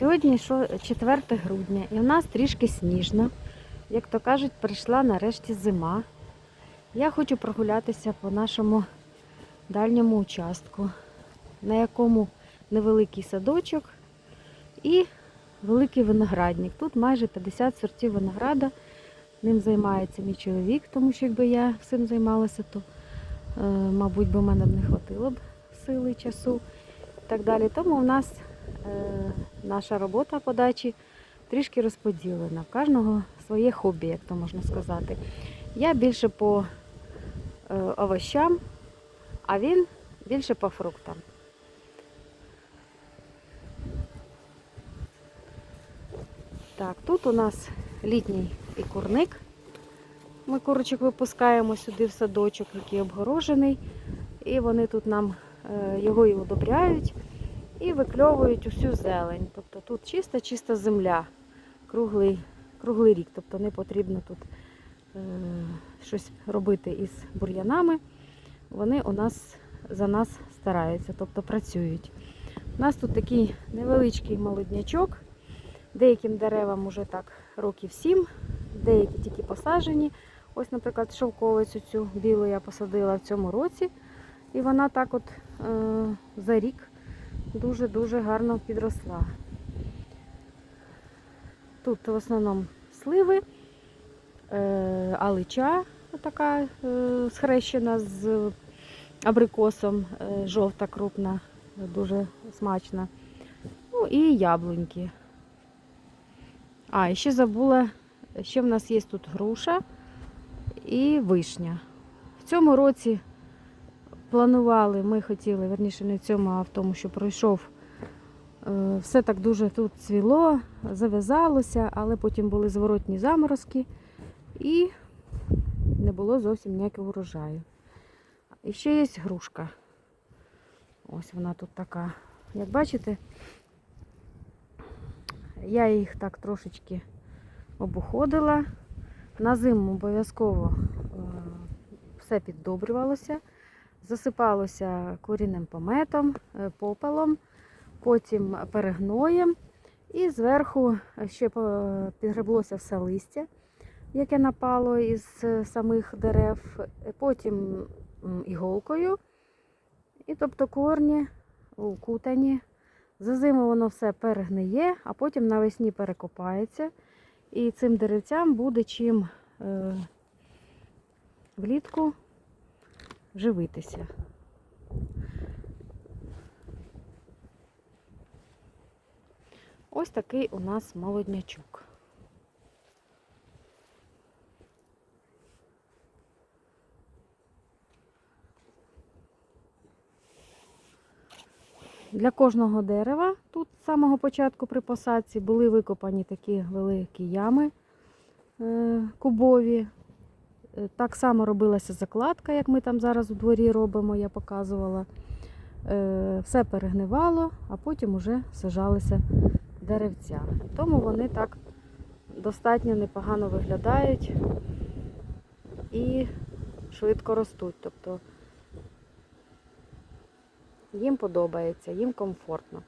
Сьогодні що 4 грудня і в нас трішки сніжно. Як то кажуть, прийшла нарешті зима. Я хочу прогулятися по нашому дальньому участку, на якому невеликий садочок і великий виноградник. Тут майже 50 сортів винограда. Ним займається мій чоловік, тому що якби я всім займалася, то, е, мабуть, би в мене б не хватило б сили, часу і так далі. Тому у нас наша робота по дачі трішки розподілена. В кожного своє хобі, як то можна сказати. Я більше по е, овощам, а він більше по фруктам. Так, тут у нас літній і курник. Ми курочок випускаємо сюди в садочок, який обгорожений. І вони тут нам е, його і удобряють і викльовують усю зелень. Тобто тут чиста, чиста земля, круглий, круглий рік. Тобто не потрібно тут е, щось робити із бур'янами. Вони у нас за нас стараються, тобто працюють. У нас тут такий невеличкий молоднячок. Деяким деревам уже так років 7, деякі тільки посаджені. Ось, наприклад, шовковицю цю білу я посадила в цьому році. І вона так от е, за рік дуже-дуже гарно підросла. Тут в основному сливи, е, алича така е, схрещена з абрикосом, е, жовта, крупна, дуже смачна. Ну і яблуньки. А, і ще забула, ще в нас є тут груша і вишня. В цьому році планували, ми хотіли, верніше не в цьому, а в тому, що пройшов. е, Все так дуже тут цвіло, зав'язалося, але потім були зворотні заморозки і не було зовсім ніякого урожаю. І ще є грушка. Ось вона тут така. Як бачите, я їх так трошечки обуходила. На зиму обов'язково е, все піддобрювалося, засипалося корінним пометом, е, попелом, потім перегноєм. І зверху ще підгреблося все листя, яке напало із е, самих дерев, е, потім іголкою. І тобто корні укутані. За зиму воно все перегниє, а потім навесні перекопається. І цим деревцям буде чим влітку живитися. Ось такий у нас молоднячок. Для кожного дерева тут з самого початку при посадці були викопані такі великі ями е, кубові. Е, Так само робилася закладка, як ми там зараз у дворі робимо, я показувала. Е, Все перегнивало, а потім вже сажалися деревця. Тому вони так достатньо непогано виглядають і швидко ростуть. Тобто їм подобається, їм комфортно.